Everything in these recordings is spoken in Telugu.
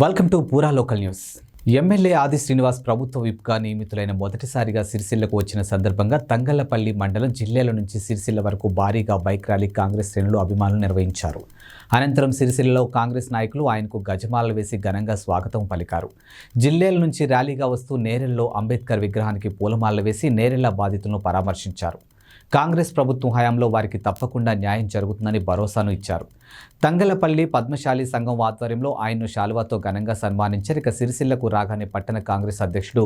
వెల్కమ్ టు పూరా local news MLA Adi Srinivas ప్రభుత్వ విప్గా నియమితులైన మొదటిసారిగా సిరిసిల్లకు వచ్చిన సందర్భంగా తంగళ్ళపల్లి మండలం జిల్లాల నుంచి సిరిసిల్ల వరకు భారీగా బైక్ ర్యాలీ కాంగ్రెస్ శ్రేణులు అభిమానులు నిర్వహించారు. అనంతరం సిరిసిల్లలో కాంగ్రెస్ నాయకులు ఆయనకు గజమాలలు వేసి ఘనంగా స్వాగతం పలికారు. జిల్లేల నుంచి ర్యాలీగా వస్తూ నేరెల్లో అంబేద్కర్ విగ్రహానికి పూలమాలలు వేసి నేరెళ్ళ బాధితులను పరామర్శించారు. కాంగ్రెస్ ప్రభుత్వం హయాంలో వారికి తప్పకుండా న్యాయం జరుగుతుందని భరోసాను ఇచ్చారు. తంగలపల్లి పద్మశాలి సంఘం ఆధ్వర్యంలో ఆయన్ను శాలువాతో ఘనంగా సన్మానించారు. ఇక సిరిసిల్లకు రాగానే పట్టణ కాంగ్రెస్ అధ్యక్షుడు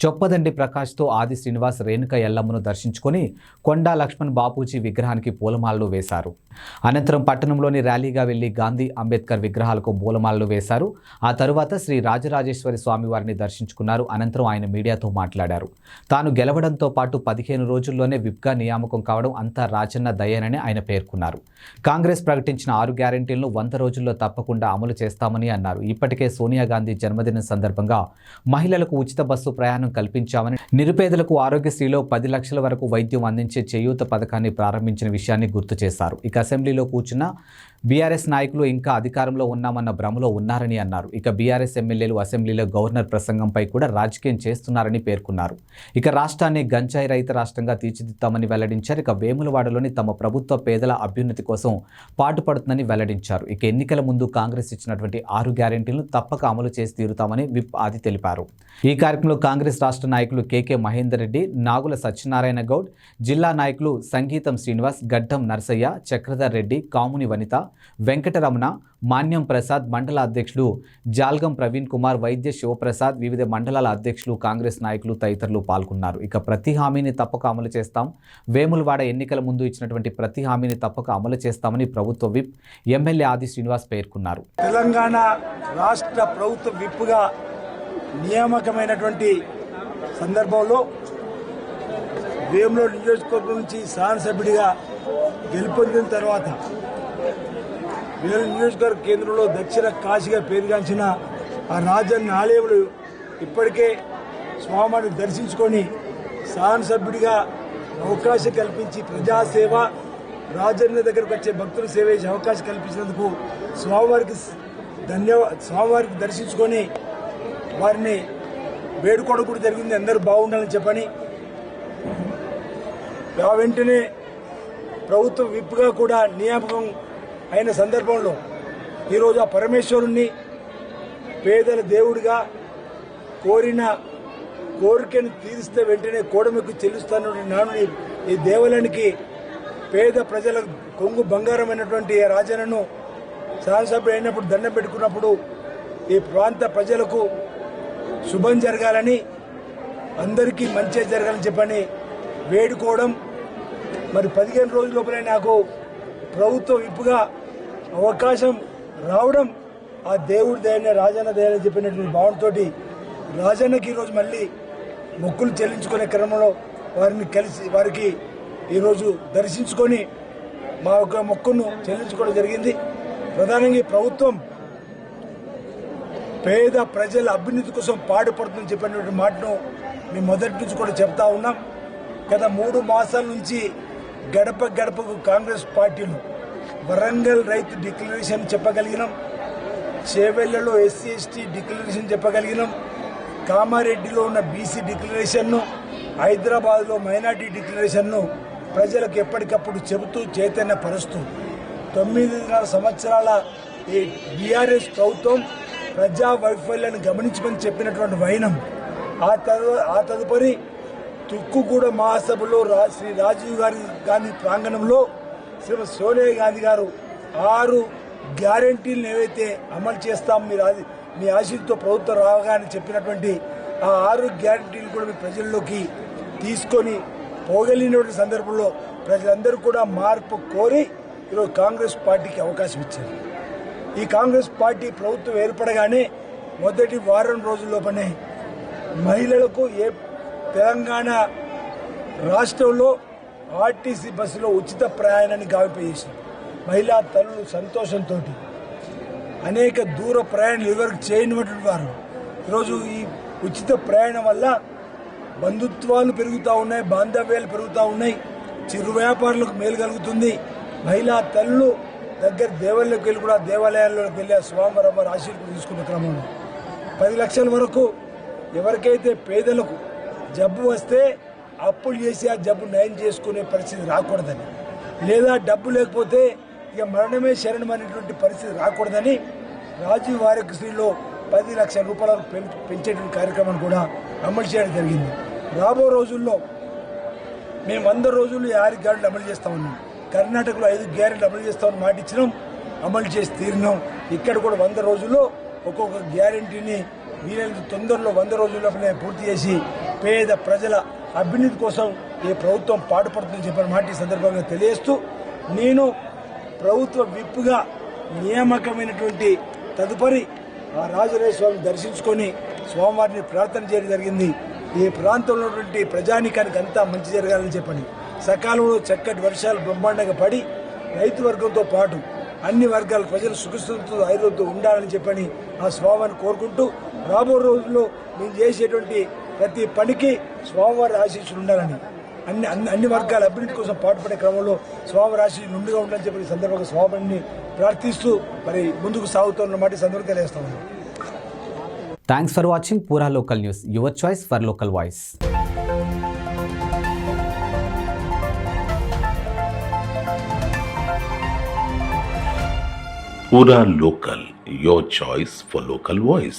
చొప్పదండి ప్రకాష్తో ఆది శ్రీనివాస్ రేణుక ఎల్లమ్మను దర్శించుకొని కొండా లక్ష్మణ్ బాపూజీ విగ్రహానికి పూలమాలలు వేశారు. అనంతరం పట్టణంలోని ర్యాలీగా వెళ్ళి గాంధీ అంబేద్కర్ విగ్రహాలకు పూలమాలలు వేశారు. ఆ తరువాత శ్రీ రాజరాజేశ్వరి స్వామి వారిని దర్శించుకున్నారు. అనంతరం ఆయన మీడియాతో మాట్లాడారు. తాను గెలవడంతో పాటు పదిహేను రోజుల్లోనే విప్గా నియామకం కావడం అంతా రాజన్న దయ్యనని ఆయన పేర్కొన్నారు. కాంగ్రెస్ ప్రకటించిన ఆరు గ్యారెంటీలను వంద రోజుల్లో తప్పకుండా అమలు చేస్తామని అన్నారు. ఇప్పటికే సోనియా గాంధీ జన్మదినం సందర్భంగా మహిళలకు ఉచిత బస్సు ప్రయాణం కల్పించామని నిరుపేదలకు ఆరోగ్యశ్రీలో పది లక్షల వరకు వైద్యం అందించే చేయూత పథకాన్ని ప్రారంభించిన విషయాన్ని గుర్తు చేశారు. ఇక అసెంబ్లీలో కూర్చున్న బీఆర్ఎస్ నాయకులు ఇంకా అధికారంలో ఉన్నామన్న భ్రమలో ఉన్నారని అన్నారు. ఇక బీఆర్ఎస్ ఎమ్మెల్యేలు అసెంబ్లీలో గవర్నర్ ప్రసంగంపై కూడా రాజకీయం చేస్తున్నారని పేర్కొన్నారు. ఇక రాష్ట్రాన్ని గంజాయి రహిత రాష్ట్రంగా తీర్చిదిద్దామని వెల్లడించారు. ఇక వేములవాడలోని తమ ప్రభుత్వ పేదల అభ్యున్నతి కోసం పాటుపడుతుందని వెల్లడించారు. ఇక ఎన్నికల ముందు కాంగ్రెస్ ఇచ్చినటువంటి ఆరు గ్యారెంటీలను తప్పక అమలు చేసి తీరుతామని విప్ ఆది తెలిపారు. ఈ కార్యక్రమంలో కాంగ్రెస్ రాష్ట్ర నాయకులు కేకే మహేందర్ రెడ్డి నాగుల సత్యనారాయణ గౌడ్ జిల్లా నాయకులు సంగీతం శ్రీనివాస్ గడ్డం నరసయ్య చక్రధర్ రెడ్డి కాముని వనిత వెంకటరమణ మాన్యం ప్రసాద్ మండల అధ్యక్షుడు జాల్గం ప్రవీణ్ కుమార్ వైద్య శివప్రసాద్ వివిధ మండలాల అధ్యక్షులు కాంగ్రెస్ నాయకులు తదితరులు పాల్గొన్నారు. ఇక ప్రతి హామీని తప్పక అమలు చేస్తాం. వేములవాడ ఎన్నికల ముందు ఇచ్చినటువంటి ప్రతి హామీని తప్పక అమలు చేస్తామని ప్రభుత్వ విప్ ఎమ్మెల్యే ఆది శ్రీనివాస్ పేర్కొన్నారు. తెలంగాణ రాష్ట్ర ప్రభుత్వ విప్గా నియామకమైనటువంటి సందర్భంలో వేములో నియోజకవర్గం నుంచి శాసనసభ్యుడిగా గెలుపొందిన తర్వాత నియోజకవర్గ కేంద్రంలో దక్షిణ కాశీగా పేరుగాంచిన ఆ రాజన్న ఆలయములు ఇప్పటికే స్వామిని దర్శించుకొని సభ్యుడిగా అవకాశం కల్పించి ప్రజాసేవ రాజన్న దగ్గరకు వచ్చే భక్తుల సేవ చేసే అవకాశం కల్పించినందుకు స్వామివారికి ధన్యవాద స్వామివారికి దర్శించుకొని వారిని వేడుకోవడం కూడా జరిగింది. అందరూ బాగుండాలని చెప్పని. ఆ వెంటనే ప్రభుత్వ విప్గా కూడా నియామకం అయిన సందర్భంలో ఈరోజు ఆ పరమేశ్వరుణ్ణి పేదల దేవుడిగా కోరిన కోరికను తీరిస్తే వెంటనే కోడమికి చెల్లిస్తాను నానుని ఈ దేవాలయానికి పేద ప్రజల కొంగు బంగారమైనటువంటి రాజనను శాసనసభ్యుడు అయినప్పుడు దండం పెట్టుకున్నప్పుడు ఈ ప్రాంత ప్రజలకు శుభం జరగాలని అందరికీ మంచి జరగాలని చెప్పని వేడుకోవడం. మరి పదిహేను రోజుల లోపలే నాకు ప్రభుత్వ విప్పుగా అవకాశం రావడం ఆ దేవుడి దయనే రాజన్న దయని చెప్పినటువంటి భావనతో రాజన్నకి ఈరోజు మళ్ళీ మొక్కులు చెల్లించుకునే క్రమంలో వారిని కలిసి వారికి ఈరోజు దర్శించుకొని మా యొక్క మొక్కును చెల్లించుకోవడం జరిగింది. ప్రధానంగా ప్రభుత్వం పేద ప్రజల అభ్యున్నతి కోసం పాటుపడుతుందని చెప్పినటువంటి మాటను మేము మొదటి నుంచి కూడా చెప్తా ఉన్నాం. గత మూడు మాసాల నుంచి గడప గడపకు కాంగ్రెస్ పార్టీలు వరంగల్ రైతు డిక్లరేషన్ చెప్పగలిగినాం. చేవెళ్ళలో ఎస్సీ ఎస్టీ డిక్లరేషన్ చెప్పగలిగినాం. కామారెడ్డిలో ఉన్న బీసీ డిక్లరేషన్ను హైదరాబాద్లో మైనార్టీ డిక్లరేషన్ను ప్రజలకు ఎప్పటికప్పుడు చెబుతూ చైతన్యపరుస్తూ తొమ్మిదిన్నర సంవత్సరాల ఈ బీఆర్ఎస్ ప్రభుత్వం ప్రజా వైఫల్యాన్ని గమనించమని చెప్పినటువంటి వైనం. ఆ తదు ఆ తదుపరి తుక్కుగూడ మహాసభలో రా శ్రీ రాజీవ్ గారి గాంధీ ప్రాంగణంలో శ్రీమతి సోనియా గాంధీ గారు ఆరు గ్యారంటీలను ఏవైతే అమలు చేస్తాం మీరు అది మీ ఆశీస్సుతో ప్రభుత్వం రావగానే చెప్పినటువంటి ఆ ఆరు గ్యారంటీలు కూడా మీ ప్రజల్లోకి తీసుకొని పోగలిగినటువంటి సందర్భంలో ప్రజలందరూ కూడా మార్పు కోరి ఈరోజు కాంగ్రెస్ పార్టీకి అవకాశం ఇచ్చారు. ఈ కాంగ్రెస్ పార్టీ ప్రభుత్వం ఏర్పడగానే మొదటి వారం రోజుల్లోపనే మహిళలకు ఏ తెలంగాణ రాష్ట్రంలో ఆర్టీసీ బస్సులో ఉచిత ప్రయాణాన్ని గావింపజేసింది మహిళా తల్లులు సంతోషంతో అనేక దూర ప్రయాణాలు ఎవరికి చేయనటువంటి వారు. ఈరోజు ఈ ఉచిత ప్రయాణం వల్ల బంధుత్వాలు పెరుగుతూ ఉన్నాయి బాంధవ్యాలు పెరుగుతూ ఉన్నాయి చిరు వ్యాపారులకు మేలు కలుగుతుంది. మహిళా తల్లులు దగ్గర దేవాలయంలోకి వెళ్ళి కూడా దేవాలయాల్లోకి వెళ్ళి ఆ స్వామివారి ఆశీర్వాదం తీసుకున్న క్రమంలో పది లక్షల వరకు ఎవరికైతే పేదలకు జబ్బు వస్తే అప్పులు చేసి ఆ జబ్బు నయం చేసుకునే పరిస్థితి రాకూడదని. లేదా డబ్బు లేకపోతే ఇక మరణమే శరణం అనేటువంటి పరిస్థితి రాకూడదని రాజీవ్ ఆరోగ్యశ్రీలో పది లక్షల రూపాయల పెం- పెంచేటువంటి కార్యక్రమాన్ని కూడా అమలు చేయడం జరిగింది. రాబో రోజుల్లో మేము వంద రోజులు ఈ ఆరు గ్యారెంట్లు అమలు చేస్తామన్నాం కర్ణాటకలో ఐదు గ్యారెంట్లు అమలు చేస్తామని మాట ఇచ్చినాం. అమలు చేసి తీరినాం. ఇక్కడ కూడా వంద రోజుల్లో ఒక్కొక్క గ్యారెంటీని వీలైనంత తొందరలో వంద రోజుల్లోనే పూర్తి చేసి పేద ప్రజల అభివృద్ధి కోసం ఈ ప్రభుత్వం పాటుపడుతుందని చెప్పిన మాట ఈ సందర్భంగా తెలియజేస్తూ నేను ప్రభుత్వ విప్పుగా నియామకమైనటువంటి తదుపరి ఆ రాజరాజ స్వామిని దర్శించుకొని స్వామివారిని ప్రార్థన చేయడం జరిగింది. ఈ ప్రాంతంలో ఉన్నటువంటి ప్రజానికానికి అంతా మంచి జరగాలని చెప్పని. సకాలంలో చక్కటి వర్షాలు బ్రహ్మాండంగా పడి రైతు వర్గంతో పాటు అన్ని వర్గాల ప్రజలు సుఖస్థితితో ఆయుర్వేదంతో ఉండాలని చెప్పని ఆ స్వామిని కోరుకుంటూ రాబో రోజుల్లో మేము చేసేటువంటి ప్రతి పనికి స్వామివారి ఆశీస్సులు ఉండాలని. అన్ని అన్ని అన్ని వర్గాల అభివృద్ధి కోసం పాటుపడే క్రమంలో స్వామి రాశి నుండిగా ఉండాలని చెప్పి ఈ సందర్భంగా స్వామిని ప్రార్థిస్తూ మరి ముందుకు సాగుతున్నమాట ఈ సందర్భంగా తెలియజేస్తా ఉన్నాం. Thanks for watching Pura local news your choice for local voice Pura Local, your choice for local voice.